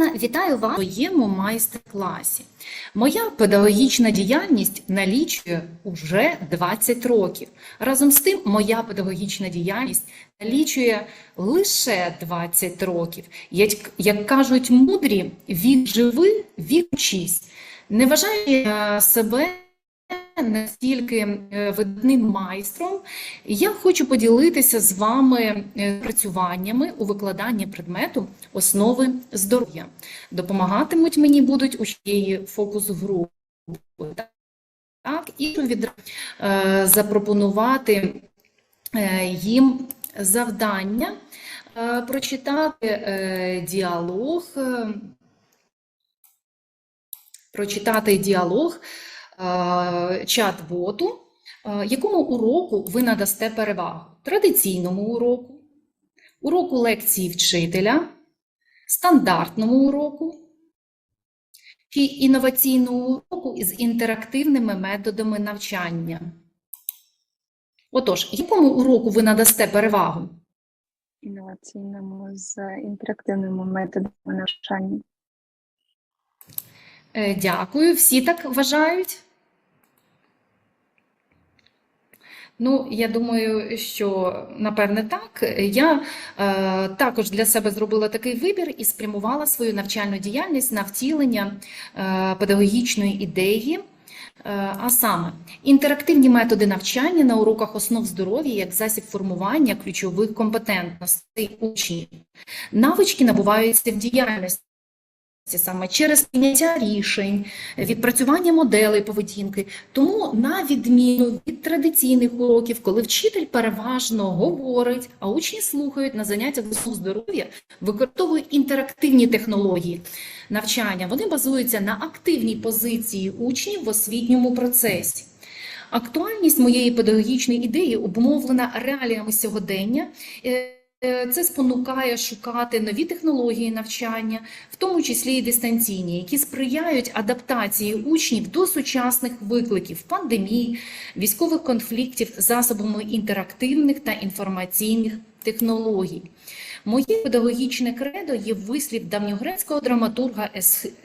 Іванівна, вітаю вас у своєму майстер-класі. Моя педагогічна діяльність налічує уже 20 років. Разом з тим, моя педагогічна діяльність налічує лише 20 років. Як, як кажуть мудрі, вік живи, вік учись. Не вважаю я себе настільки е, видатним майстром, я хочу поділитися з вами е, працюваннями у викладанні предмету основи здоров'я. Допомагатимуть мені будуть учні фокус-групи. Так, і від е, запропонувати їм завдання прочитати діалог, прочитати діалог чат-боту, е, якому уроку ви надасте перевагу? Традиційному уроку, уроку лекції вчителя, стандартному уроку чи інноваційному уроку із інтерактивними методами навчання. Отож, якому уроку ви надасте перевагу? інноваційному з інтерактивними методами навчання. Е, Дякую. Всі так вважають? Ну, я думаю, що напевне так. Я е, також для себе зробила такий вибір і спрямувала свою навчальну діяльність на втілення е, педагогічної ідеї. Е, А саме інтерактивні методи навчання на уроках основ здоров'я як засіб формування ключових компетентностей учнів. Навички набуваються в діяльності саме через прийняття рішень, відпрацювання моделей поведінки. Тому, на відміну від традиційних уроків, коли вчитель переважно говорить, а учні слухають на заняттях з здоров'я, використовують інтерактивні технології навчання. Вони базуються на активній позиції учнів в освітньому процесі. Актуальність моєї педагогічної ідеї обумовлена реаліями сьогодення. Е, Це спонукає шукати нові технології навчання, в тому числі і дистанційні, які сприяють адаптації учнів до сучасних викликів пандемії, військових конфліктів засобами інтерактивних та інформаційних технологій. Моє педагогічне кредо є вислів давньогрецького драматурга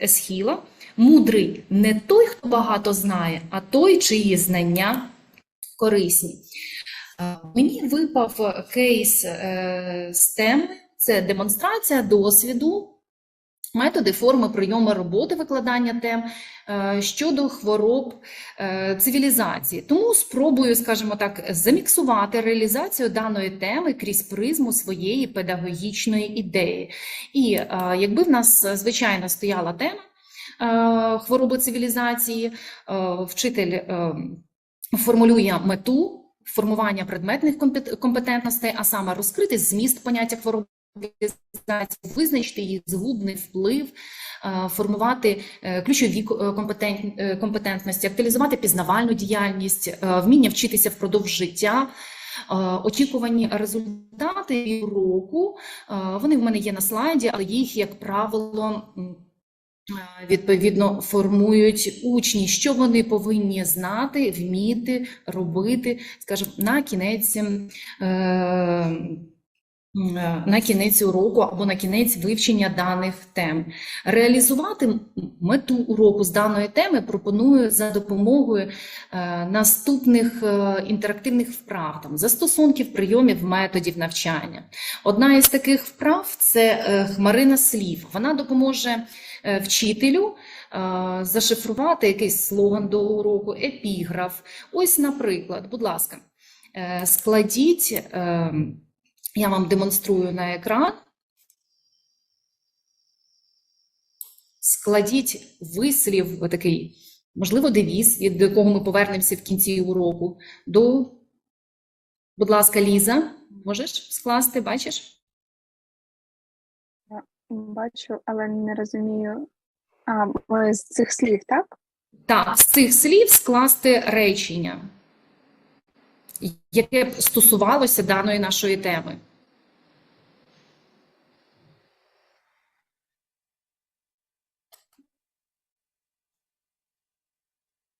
Есхіла «Мудрий не той, хто багато знає, а той, чиї знання корисні. Е, Мені випав кейс е, з теми це демонстрація досвіду, методи, форми, прийоми роботи викладання тем е, щодо хвороб е, цивілізації. Тому спробую, скажімо так, заміксувати реалізацію даної теми крізь призму своєї педагогічної ідеї. І е, якби в нас, е, звичайно, стояла тема е, хвороби цивілізації, е, вчитель е, формулює мету формування предметних компетентностей, а саме розкрити зміст поняття хвороби визначити її згубний вплив, е, формувати е, ключові е, компетент- компетентності, актуалізувати пізнавальну діяльність, вміння вчитися впродовж життя. Очікувані результати уроку, е, вони в мене є на слайді, але їх, як правило, відповідно формують учні, що вони повинні знати, вміти, робити, скажімо, на кінець. ем, е, На кінець уроку або на кінець вивчення даних тем. Реалізувати мету уроку з даної теми пропоную за допомогою е, наступних е, інтерактивних вправ, там, застосунків, прийомів, методів навчання. Одна із таких вправ це хмарина слів. Вона допоможе вчителю е, зашифрувати якийсь слоган до уроку, епіграф. Ось, наприклад, будь ласка, е, складіть, е, я вам демонструю на екран. Складіть вислів, такий, можливо, девіз, від якого ми повернемося в кінці уроку. До, будь ласка, Ліза, можеш скласти, бачиш? Бачу, але не розумію. А, з цих слів, так? Так, з цих слів скласти речення, яке б стосувалося даної нашої теми.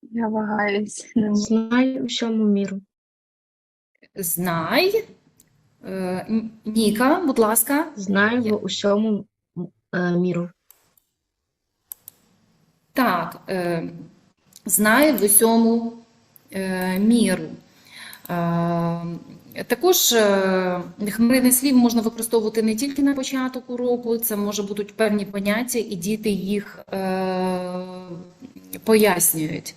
Я вагаюсь. Знай усьому міру. Знай. Е, Ніка, будь ласка. Знай в усьому міру. Так, е, знає в усьому е, міру. Е, Також е, хмаринний слів можна використовувати не тільки на початок уроку, це може бути певні поняття, і діти їх е, пояснюють.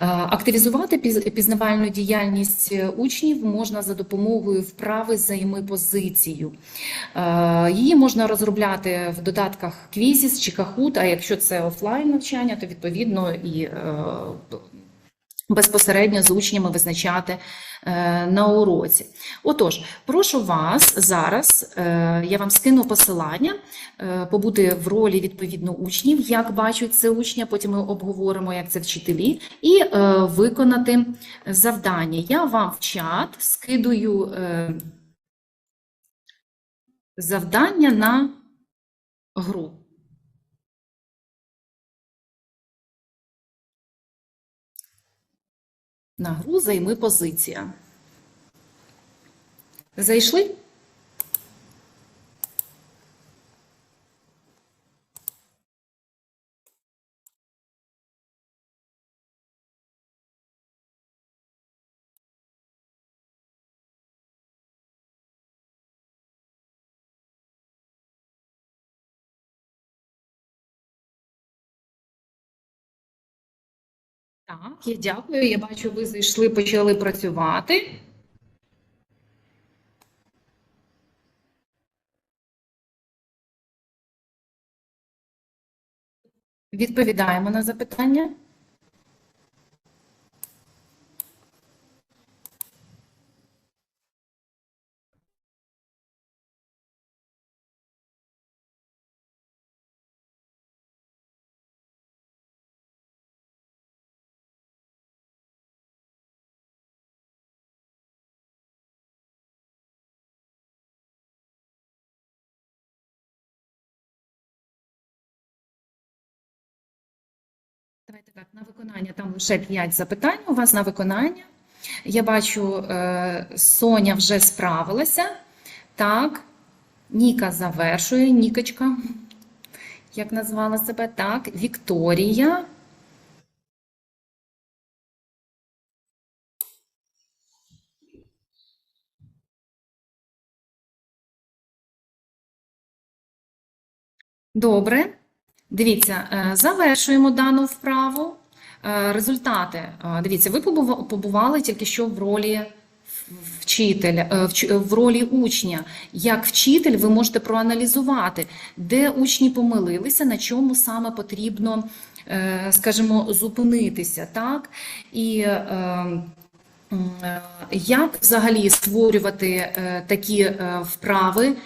Е, Активізувати піз- пізнавальну діяльність е, учнів можна за допомогою вправи займи позицію. Е, Її можна розробляти в додатках Quizzes чи Kahoot, а якщо це офлайн навчання, то відповідно і безпосередньо з учнями визначати е, на уроці. Отож, прошу вас зараз, е, я вам скину посилання, е, побути в ролі відповідно учнів, як бачать це учня, потім ми обговоримо, як це вчителі, і виконати завдання. Я вам в чат скидую завдання на гру. На гру займи позиція. Зайшли? Я дякую. Я бачу, ви зайшли, почали працювати. Відповідаємо на запитання. Давайте так, на виконання там лише 5 запитань. У вас на виконання. Я бачу, е, Соня вже справилася. Так, Ніка завершує, Нікочка, як назвала себе, так, Вікторія. Добре. Дивіться, е, завершуємо дану вправу. Е, Результати. Е, Дивіться, ви побували тільки що в ролі вчителя, в ролі учня. Як вчитель ви можете проаналізувати, де учні помилилися, на чому саме потрібно, скажімо, зупинитися, так? І як взагалі створювати такі вправи?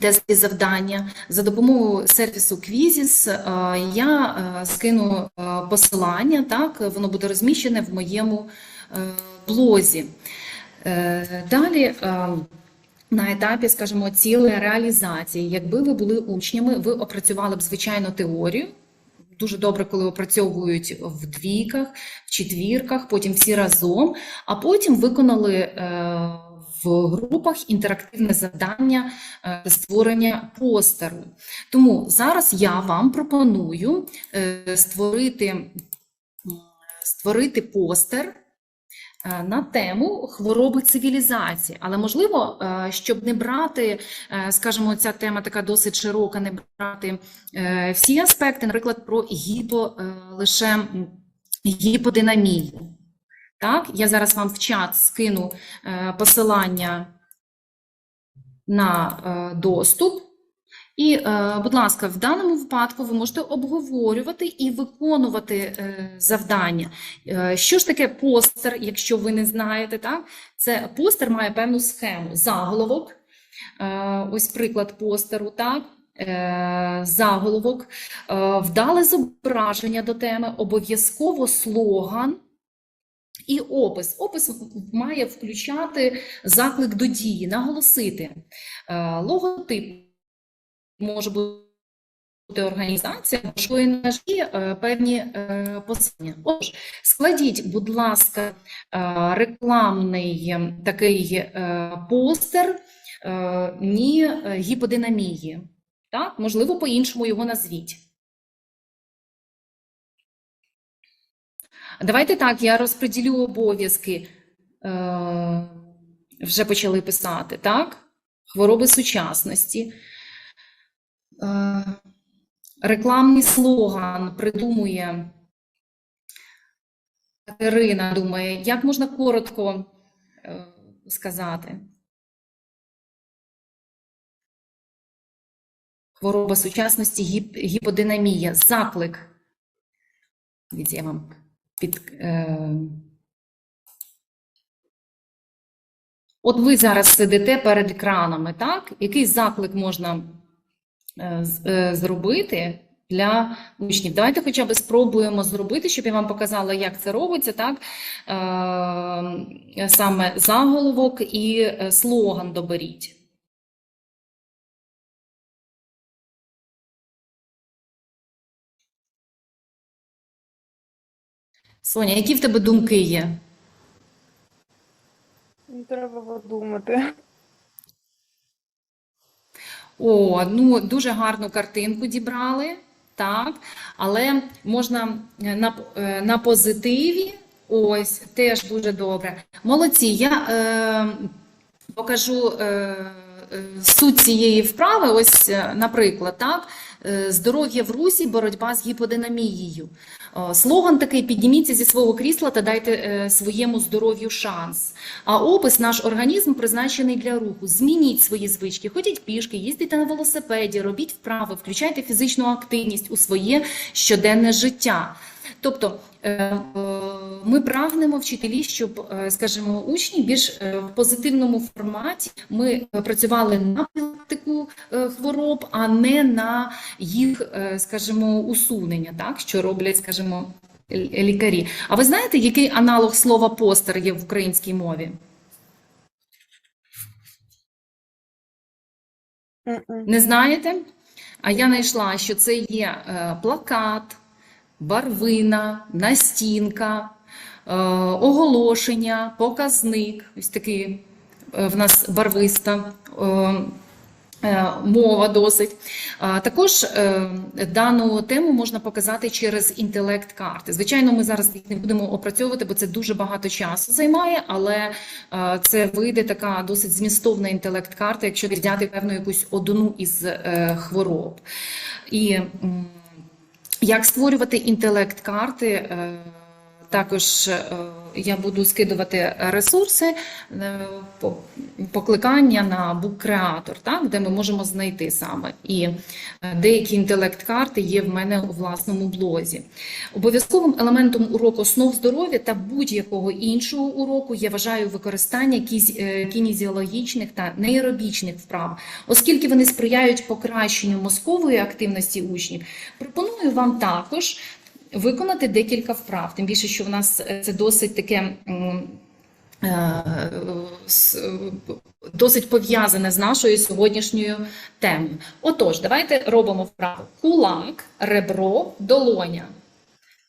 Тестові завдання за допомогою сервісу Quizzes е, я е, скину е, посилання, так воно буде розміщене в моєму блозі. Далі на етапі, скажімо, цілої реалізації, якби ви були учнями, ви опрацювали б звичайно теорію. Дуже добре, коли опрацьовують в двійках, в четвірках, потім всі разом, а потім виконали е, в групах інтерактивне завдання е, створення постеру. Тому зараз я вам пропоную е, створити, створити постер на тему хвороби цивілізації. Але можливо, е, щоб не брати, е, скажімо, ця тема така досить широка, не брати е, всі аспекти, наприклад, про гіпо, е, лише гіподинамію. Так, я зараз вам в чат скину е, посилання на е, доступ. І, е, будь ласка, в даному випадку ви можете обговорювати і виконувати е, завдання. Е, Що ж таке постер, якщо ви не знаєте, так? Це постер має певну схему. Заголовок, ось приклад постеру, так? Заголовок, вдале зображення до теми, обов'язково слоган. І опис. Опис має включати заклик до дії, наголосити. Логотип може бути організація, що інажі е, певні е, послання. Отож, складіть, будь ласка, е, рекламний такий постер ні гіподинамії. Так, можливо, по-іншому його назвіть. Давайте так, я розподілю обов'язки. Вже почали писати, так? Хвороби сучасності. Е, рекламний слоган придумує Катерина, думає, як можна коротко е, сказати? Хвороба сучасності, гіп, гіподинамія, заклик. Дивіться, я вам під. Е... От ви зараз сидите перед екранами, так? Який заклик можна зробити для учнів? Давайте хоча б спробуємо зробити, щоб я вам показала, як це робиться, так? Е, саме заголовок і е, слоган доберіть. Соня, які в тебе думки є? Не треба подумати. О, ну дуже гарну картинку дібрали, так, але можна е, на, е, на позитиві. Ось, теж дуже добре. Молодці. Я е, покажу е, е, суть цієї вправи. Ось, наприклад, так, здоров'я в русі, боротьба з гіподинамією. О, Слоган такий: підніміться зі свого крісла та дайте е, своєму здоров'ю шанс. А опис наш організм призначений для руху. Змініть свої звички, ходіть пішки, їздите на велосипеді, робіть вправи, включайте фізичну активність у своє щоденне життя. Тобто е, е, ми прагнемо вчителі, щоб, е, скажімо, учні більш е, в позитивному форматі ми е, працювали на е, хвороб, а не на їх, е, скажімо, усунення, так, що роблять, скажімо, лікарі. А ви знаєте, який аналог слова постер є в українській мові? Не знаєте? А я знайшла, що це є е, плакат, барвина, настінка, е, оголошення, показник. Ось такий е, в нас барвиста е, е, мова досить. Також е, дану тему можна показати через інтелект-карти. Звичайно, ми зараз їх не будемо опрацьовувати, бо це дуже багато часу займає, але е, це вийде така досить змістовна інтелект-карта, якщо взяти певну якусь одну із е, хвороб. І як створювати інтелект-карти? е, Також е, я буду скидувати ресурси, е, покликання на бук-креатор, так, де ми можемо знайти саме. І е, деякі інтелект-карти є в мене у власному блозі. Обов'язковим елементом уроку основ здоров'я та будь-якого іншого уроку я вважаю використання кінезіологічних та нейробічних вправ, оскільки вони сприяють покращенню мозкової активності учнів. Пропоную вам також виконати декілька вправ, тим більше, що в нас е, це досить таке. е, е, Досить пов'язане з нашою сьогоднішньою темою. Отож, давайте робимо вправу. Кулак, ребро, долоня.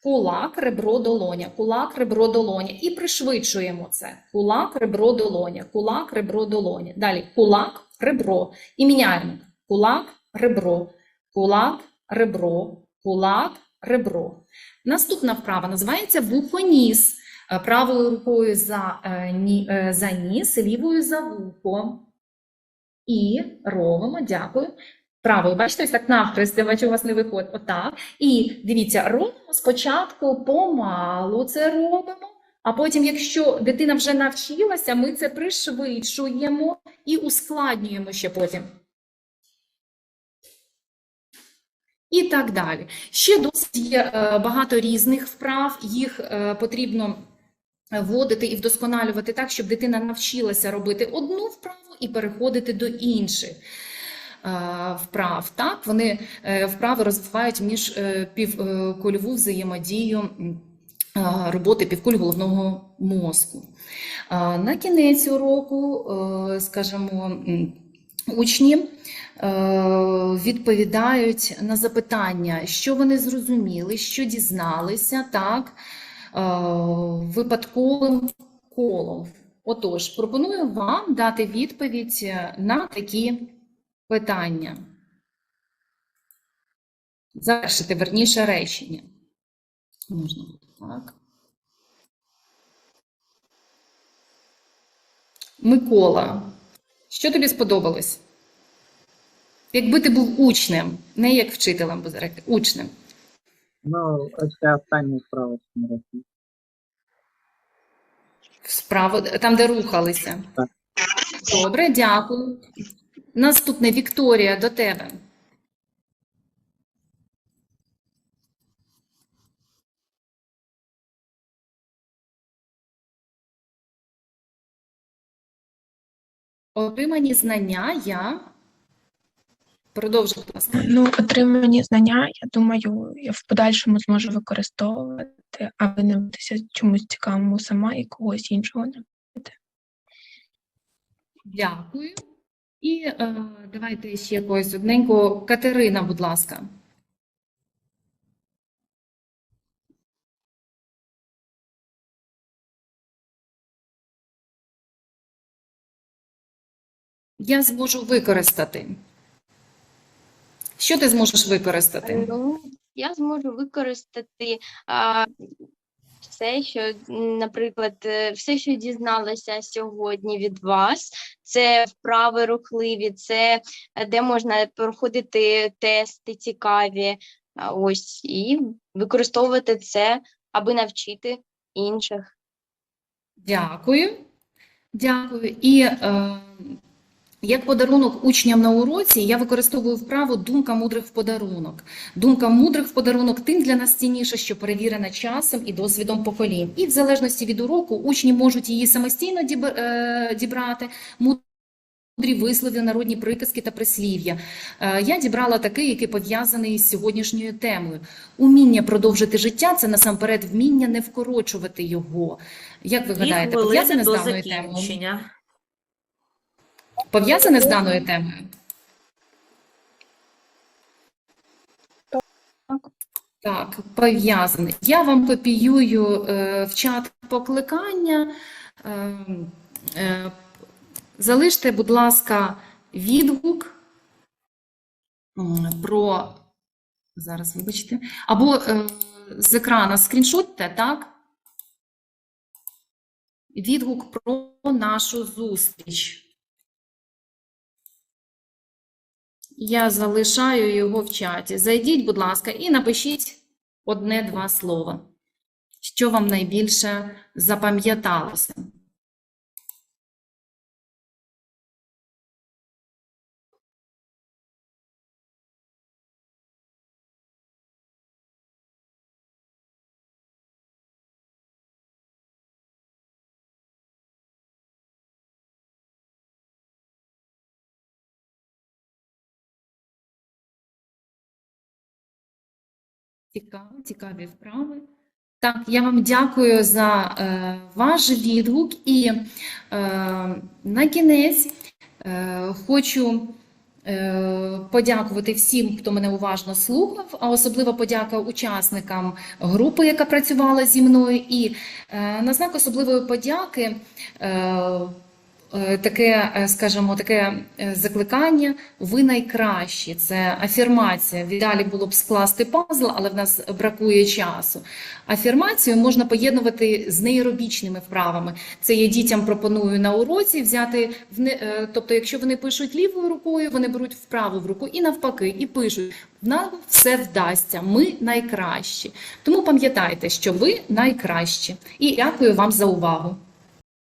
Кулак, ребро, долоня, кулак, ребро, долоня. І пришвидшуємо це. Кулак, ребро, долоня, кулак, ребро, долоня. Далі кулак, ребро. І міняємо. Кулак, ребро, кулак, ребро, кулак, ребро. Наступна вправа називається вухоніс. Е, Правою рукою за, е, е, за ніс, лівою за вухо. І робимо, дякую. Правою, бачите, ось так навхрест, я бачу, у вас не виходить. Отак. І дивіться, робимо спочатку помалу це робимо, а потім, якщо дитина вже навчилася, ми це пришвидшуємо і ускладнюємо ще потім. І так далі. Ще досить є е, багато різних вправ, їх е, потрібно вводити і вдосконалювати так, щоб дитина навчилася робити одну вправу і переходити до інших е, вправ. Так, вони вправи розвивають між півкульову взаємодію роботи півкуль головного мозку. На кінець уроку, скажімо, учні Е, відповідають на запитання, що вони зрозуміли, що дізналися, так е, випадковим колом. Отож, пропоную вам дати відповідь е, на такі питання. Завершити верніше речення. Можна так. Микола, що тобі сподобалось? Якби ти був учнем, не як вчителем, бо зараз учнем. Ну, ця остання справа рухом. Справа, там, де рухалися. Так. Добре, дякую. Наступне Вікторія до тебе. Отримані знання я. Продовжуй, будь ласка. Ну, отримані знання, я думаю, я в подальшому зможу використовувати, а ви навчитися чомусь цікавому сама і когось іншого не. Дякую. І е, давайте ще якогось одненького. Катерина, будь ласка. Я зможу використати. Що ти зможеш використати? Ну, я зможу використати а, все, що, наприклад, е, все, що дізналася сьогодні від вас, це вправи рухливі, це е, де можна проходити тести цікаві. Ось, і використовувати це, аби навчити інших. Дякую. Дякую. І е, як подарунок учням на уроці я використовую вправу думка мудрих в подарунок. Думка мудрих в подарунок тим для нас цінніша, що перевірена часом і досвідом поколінь. І в залежності від уроку учні можуть її самостійно е, дібрати. Мудрі вислови, народні приказки та прислів'я. Е, Я дібрала такий, який пов'язаний з сьогоднішньою темою. Уміння продовжити життя це насамперед вміння не вкорочувати його. Як ви гадаєте, пов'язане з даною темою? Пов'язане з даною темою? Так, пов'язане. Я вам копіюю е, в чат покликання. Е, е, залиште, будь ласка, відгук про. Зараз, вибачте. Або е, з екрана скріншотте, так? Відгук про нашу зустріч. Я залишаю його в чаті. Зайдіть, будь ласка, і напишіть одне-два слова. Що вам найбільше запам'яталося? Цікаво, цікаві вправи. Так, я вам дякую за е, ваш відгук. І е, на кінець е, хочу е, подякувати всім, хто мене уважно слухав, а особливо подяка учасникам групи, яка працювала зі мною. І е, на знак особливої подяки. Е, Таке, е, скажімо, таке е, закликання ви найкращі. Це афірмація. В ідеалі було б скласти пазл, але в нас бракує часу. Афірмацію можна поєднувати з нейробічними вправами. Це я дітям пропоную на уроці взяти в не- е, тобто, якщо вони пишуть лівою рукою, вони беруть вправу в руку і навпаки, і пишуть. Нам все вдасться. Ми найкращі. Тому пам'ятайте, що ви найкращі. І дякую вам за увагу.